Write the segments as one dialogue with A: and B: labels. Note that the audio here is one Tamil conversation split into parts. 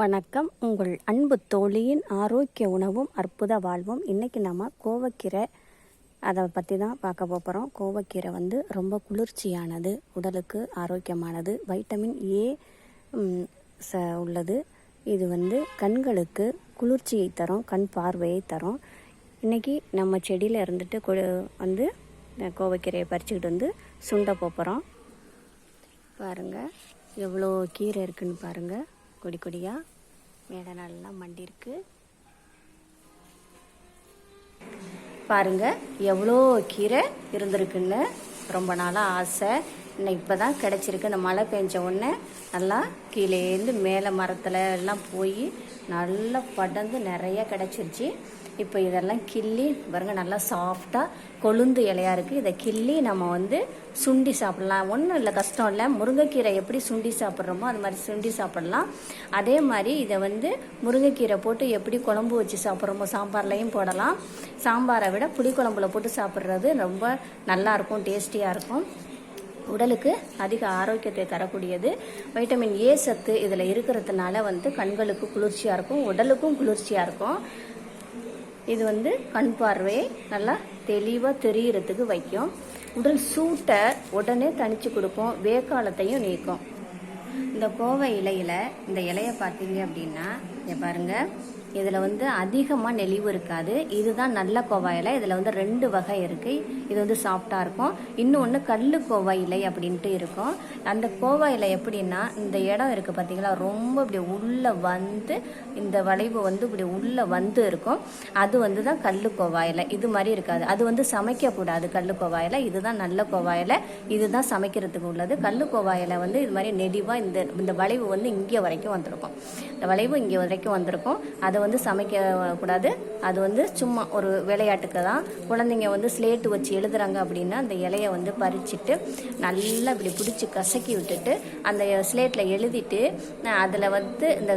A: வணக்கம். உங்கள் அன்பு தோழியின் ஆரோக்கிய உணவும் அற்புத வாழ்வும். இன்றைக்கி நம்ம கோவக்கீரை அதை பற்றி தான் பார்க்க போகிறோம் கோவக்கீரை வந்து ரொம்ப குளிர்ச்சியானது உடலுக்கு ஆரோக்கியமானது. வைட்டமின் ஏ ச உள்ளது. இது வந்து கண்களுக்கு குளிர்ச்சியை தரும் கண் பார்வையை தரும். இன்றைக்கி நம்ம செடியில் இருந்துட்டு கொ வந்து கோவக்கீரையை பறிச்சுக்கிட்டு வந்து சுண்ட போகிறோம் பாருங்கள் எவ்வளோ கீரை இருக்குதுன்னு பாருங்கள் கொடி கொடியாக மேடை நல்லா மண்டி இருக்கு பாருங்க எவ்வளோ கீரை இருந்திருக்குன்னு. ரொம்ப நாளாக ஆசை. இன்னும் இப்போ தான் கிடச்சிருக்கு. இந்த மழை பெஞ்ச உடனே நல்லா கீழேருந்து மேலே மரத்தில் எல்லாம் போய் நல்லா படர்ந்து நிறைய கிடச்சிருச்சு. இப்போ இதெல்லாம் கிள்ளி பாருங்க நல்லா சாஃப்டாக கொழுந்து இலையாக இருக்குது இதை கிள்ளி நம்ம வந்து சுண்டி சாப்பிடலாம். ஒன்றும் இல்லை கஷ்டம் இல்லை. முருங்கைக்கீரை எப்படி சுண்டி சாப்பிட்றோமோ அது மாதிரி சுண்டி சாப்பிடலாம். அதே மாதிரி இதை வந்து முருங்கைக்கீரை போட்டு எப்படி குழம்பு வச்சு சாப்பிட்றோமோ சாம்பார்லையும் போடலாம். சாம்பாரை விட புளிக்குழம்புல போட்டு சாப்பிட்றது ரொம்ப நல்லாயிருக்கும் டேஸ்டியாக இருக்கும். உடலுக்கு அதிக ஆரோக்கியத்தை தரக்கூடியது. வைட்டமின் ஏ சத்து இதில் இருக்கிறதுனால வந்து கண்களுக்கு குளிர்ச்சியாக இருக்கும் உடலுக்கும் குளிர்ச்சியாக இருக்கும். இது வந்து கண் பார்வையை நல்லா தெளிவாக தெரிகிறதுக்கு வைக்கும். உடல் சூட்டை உடனே தணிச்சு கொடுக்கும். வேக்காலத்தையும் நீக்கும். இந்த கோவை இலையில் இந்த இலையை பார்த்தீங்க அப்படின்னா இங்கே பாருங்கள் இதில் வந்து அதிகமாக நெளிவு இருக்காது. இதுதான் நல்ல கோவா இலை இதில் வந்து ரெண்டு வகை இருக்குது இது வந்து சாஃப்டாக இருக்கும். இன்னொன்று கல்லு கோவா இலை அப்படின்ட்டு இருக்கும். அந்த கோவா இலை எப்படின்னா இந்த இடம் இருக்குது பார்த்தீங்களா ரொம்ப இப்படி உள்ளே வந்து இந்த வளைவு வந்து இப்படி உள்ளே வந்து இருக்கும். அது வந்து தான் கல்லு கோவா இலை இது மாதிரி இருக்காது. அது வந்து சமைக்கக்கூடாது கல் கோவா இலை இதுதான் நல்ல கோவா இலை இதுதான் சமைக்கிறதுக்கு உள்ளது. கல் கோவா இலை வந்து இது மாதிரி நெடிவாக இந்த இந்த வளைவு வந்து இங்கே வரைக்கும் வந்திருக்கும். இந்த வளைவு இங்கே வரைக்கும் வந்திருக்கும். அதை வந்து சமைக்கக்கூடாது. அது வந்து சும்மா ஒரு விளையாட்டுக்கு தான். குழந்தைங்க வந்து ஸ்லேட்டு வச்சு எழுதுறாங்க அப்படின்னா அந்த இலையை வந்து பறிச்சுட்டு நல்லா இப்படி பிடிச்சி கசக்கி விட்டுட்டு அந்த ஸ்லேட்டில் எழுதிட்டு அதில் வந்து இந்த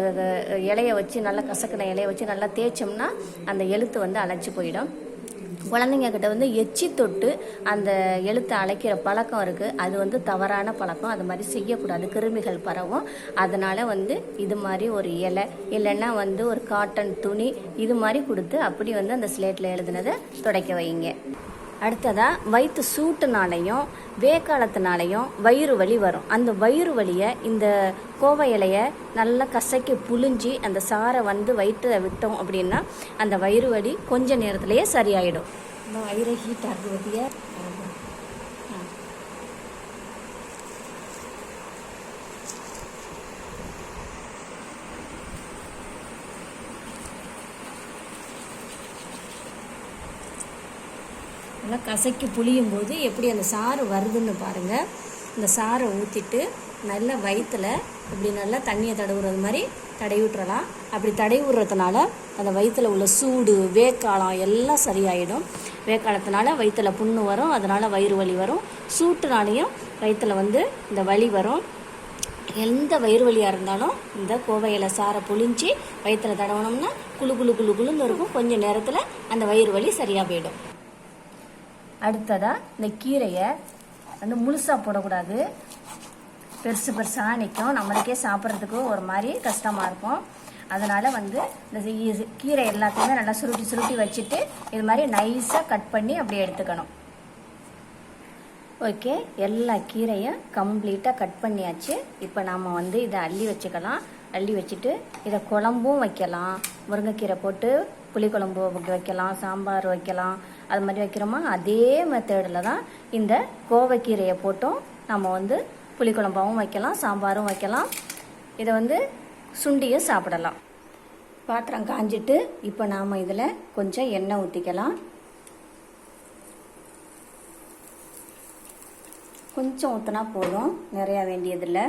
A: இலையை வச்சு நல்லா கசக்கின இலையை வச்சு நல்லா தேய்ச்சோம்னா அந்த எழுத்து வந்து அழைச்சி போயிடும். குழந்தைங்க கிட்ட வந்து எச்சி தொட்டு அந்த எழுத்தை அழைக்கிற பழக்கம் இருக்குது அது வந்து தவறான பழக்கம். அது மாதிரி செய்யக்கூடாது. கிருமிகள் பரவும். அதனால் வந்து இது மாதிரி ஒரு இலை இல்லைன்னா வந்து ஒரு காட்டன் துணி இது மாதிரி கொடுத்து அப்படி வந்து அந்த ஸ்லேட்டில் எழுதுனதை துடைக்க வைங்க அடுத்ததாக வயிற்று சூட்டுனாலையும் வேக்காலத்தினாலையும் வயிறு வலி வரும். அந்த வயிறு வலியை இந்த கோவை இலையை நல்லா கசக்கி புழிஞ்சி அந்த சாரை வந்து வயிற்றை விட்டோம் அப்படின்னா அந்த வயிறு வலி கொஞ்ச நேரத்திலேயே சரியாயிடும். வயிறு ஹீட் ஆகுவதையே நல்லா கசக்கி புளியும் போது எப்படி அந்த சாறு வருதுன்னு பாருங்கள் இந்த சாறை ஊற்றிட்டு நல்லா வயிற்றில் இப்படி நல்லா தண்ணியை தடவுறது மாதிரி தடவி விட்டுறலாம். அப்படி தடவி விடுறதுனால அந்த வயிற்றில் உள்ள சூடு வேக்காலம் எல்லாம் சரியாயிடும். வேக்காலத்தினால வயிற்றுல புண்ணு வரும் அதனால் வயிறு வலி வரும். சூட்டுனாலையும் வயிற்றுல வந்து இந்த வலி வரும். எந்த வயிறு வலியாக இருந்தாலும் இந்த கோவையில் சாரை புழிஞ்சி வயிற்றில் தடவணும்னா குழு குழு குழு குழுன்னு இருக்கும். கொஞ்சம் நேரத்தில் அந்த வயிறு வலி சரியாக போயிடும். அடுத்ததாக இந்த கீரையை வந்து முழுசாக போடக்கூடாது. பெருசு பெருசாக நிற்கும். நம்மளுக்கே சாப்பிட்றதுக்கு ஒரு மாதிரி கஷ்டமாக இருக்கும். அதனால் வந்து இந்த கீரை எல்லாத்தையுமே நல்லா சுருட்டி சுருட்டி வச்சுட்டு இது மாதிரி நைஸாக கட் பண்ணி அப்படியே எடுத்துக்கணும். ஓகே. எல்லா கீரையும் கம்ப்ளீட்டாக கட் பண்ணியாச்சு. இப்போ நாம் வந்து இதை அள்ளி வச்சுக்கலாம். அள்ளி வச்சுட்டு இதை குழம்பும் வைக்கலாம். முருங்கைக்கீரை போட்டு புளிக்குழம்பு வைக்கலாம் சாம்பார் வைக்கலாம் அது மாதிரி வைக்கிறோமா? அதே மெத்தடில் தான் இந்த கோவைக்கீரையை போட்டும் நம்ம வந்து புளிக்குழம்பாகவும் வைக்கலாம் சாம்பாரும் வைக்கலாம். இதை வந்து சுண்டியும் சாப்பிடலாம். பாத்திரம் காஞ்சிட்டு இப்போ நாம் இதில் கொஞ்சம் எண்ணெய் ஊற்றிக்கலாம் கொஞ்சம் ஊற்றினா போதும் நிறையா வேண்டியதில்லை.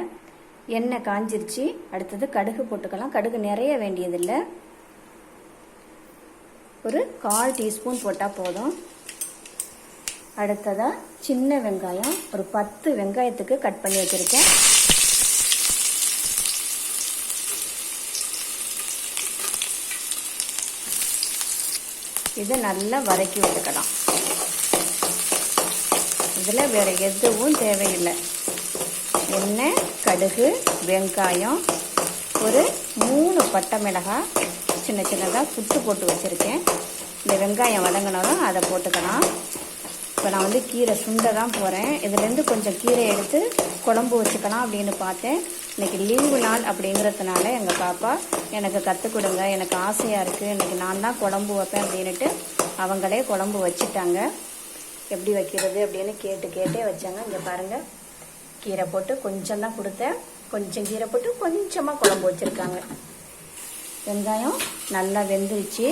A: எண்ணெய் காஞ்சிருச்சு அடுத்தது கடுகு போட்டுக்கலாம். கடுகு நிறைய வேண்டியதில்லை. ஒரு கால் டீஸ்பூன் போட்டால் போதும். அடுத்ததாக சின்ன வெங்காயம். ஒரு பத்து வெங்காயத்துக்கு கட் பண்ணி வச்சுருக்கேன். இதை நல்லா வதக்கி விட்டுக்கலாம். இதில் வேறு எதுவும் தேவையில்லை. எண்ணெய் கடுகு வெங்காயம். ஒரு மூணு பட்டை மிளகாய். சின்ன சின்னதாக புட்டு போட்டு வச்சுருக்கேன். இந்த வெங்காயம் வதங்கினாலும் அதை போட்டுக்கலாம். இப்போ நான் வந்து கீரை சுண்டை தான் போகிறேன் இதுலேருந்து கொஞ்சம் கீரை எடுத்து குழம்பு வச்சுக்கலாம் அப்படின்னு பார்த்தேன். இன்றைக்கி லீவு நாள் அப்படிங்கிறதுனால எங்கள் பாப்பா எனக்கு கற்றுக் கொடுங்க. எனக்கு ஆசையாக இருக்குது இன்றைக்கி நான் தான் குழம்பு வைப்பேன் அப்படின்ட்டு அவங்களே குழம்பு வச்சுட்டாங்க. எப்படி வைக்கிறது அப்படின்னு கேட்டு கேட்டே வச்சாங்க. இங்கே பாருங்கள் கீரை போட்டு கொஞ்சம் தான் கொடுத்தேன். கொஞ்சம் கீரை போட்டு கொஞ்சமாக குழம்பு வச்சுருக்காங்க. வெங்காயம் நல்லா வெந்துருச்சு.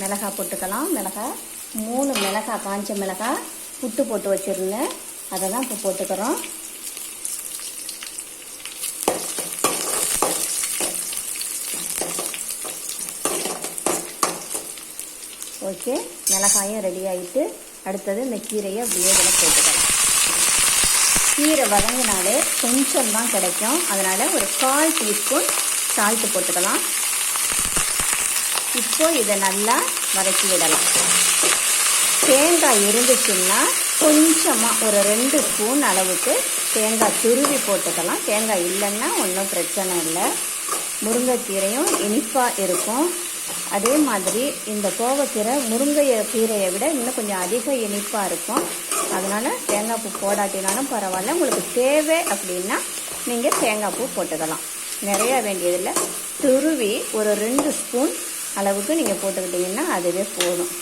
A: மிளகாய் போட்டுக்கலாம். மிளகாய் மூணு மிளகாய் காஞ்ச மிளகாய் புட்டு போட்டு வச்சுருந்தேன். அதை தான் இப்போ போட்டுக்கிறோம். ஓகே. மிளகாயும் ரெடி ஆகிட்டு அடுத்தது இந்த கீரையை அப்படியே இதில் போட்டுக்கலாம். கீரை வதங்கினாலே கொஞ்சம் தான் கிடைக்கும். அதனால் ஒரு கால் டீஸ்பூன் சால்ட்டு போட்டுக்கலாம். இப்போ இதை நல்லா வதக்கி விடலாம். தேங்காய் இருந்துச்சுன்னா கொஞ்சமாக ஒரு ரெண்டு ஸ்பூன் அளவுக்கு தேங்காய் துருவி போட்டுக்கலாம். தேங்காய் இல்லைன்னா ஒன்றும் பிரச்சனை இல்லை. முருங்கைக்கீரையும் இனிப்பாக இருக்கும். அதே மாதிரி இந்த கோவக்கீரை முருங்கை கீரையை விட இன்னும் கொஞ்சம் அதிக இனிப்பாக இருக்கும். அதனால் தேங்காய் பூ போடாட்டினாலும் பரவாயில்ல. உங்களுக்கு தேவை அப்படின்னா நீங்கள் தேங்காய் பூ போட்டுக்கலாம். நிறையா வேண்டியதில்லை. துருவி ஒரு ரெண்டு ஸ்பூன் அளவுக்கு நீங்கள் போட்டுக்கிட்டிங்கன்னா அதுவே போதும்.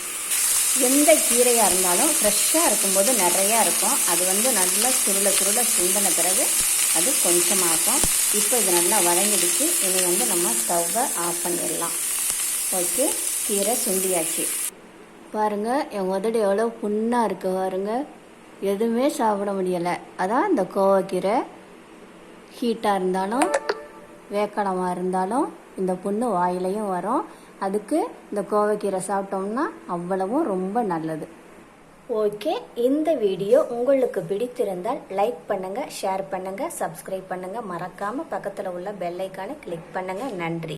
A: எந்த கீரையாக இருந்தாலும் ஃப்ரெஷ்ஷாக இருக்கும்போது நிறையா இருக்கும். அது வந்து நல்லா சுருள சுருள சுண்டின பிறகு அது கொஞ்சமாகும் இப்போ இது நல்லா வதங்கிடுச்சு. இனி வந்து நம்ம ஸ்டவ்வை ஆஃப் பண்ணிடலாம். ஓகே கீரை சுண்டியாச்சு. பாருங்கள் என் உதடு எவ்வளோ புண்ணாக இருக்குது பாருங்கள் எதுவுமே சாப்பிட முடியலை. அதான் இந்த கோவக்கீரை. ஹீட்டாக இருந்தாலும் வேக்கடமாக இருந்தாலும் இந்த புண்ணு வாயிலையும் வரும். அதுக்கு இந்த கோவைக்கீரை சாப்பிட்டோம்னா அவ்வளவும் ரொம்ப நல்லது. ஓகே இந்த வீடியோ உங்களுக்கு பிடித்திருந்தால் லைக் பண்ணுங்கள் ஷேர் பண்ணுங்கள் சப்ஸ்கிரைப் பண்ணுங்கள் மறக்காமல் பக்கத்தில் உள்ள பெல்லைக்கான கிளிக் பண்ணுங்கள் நன்றி.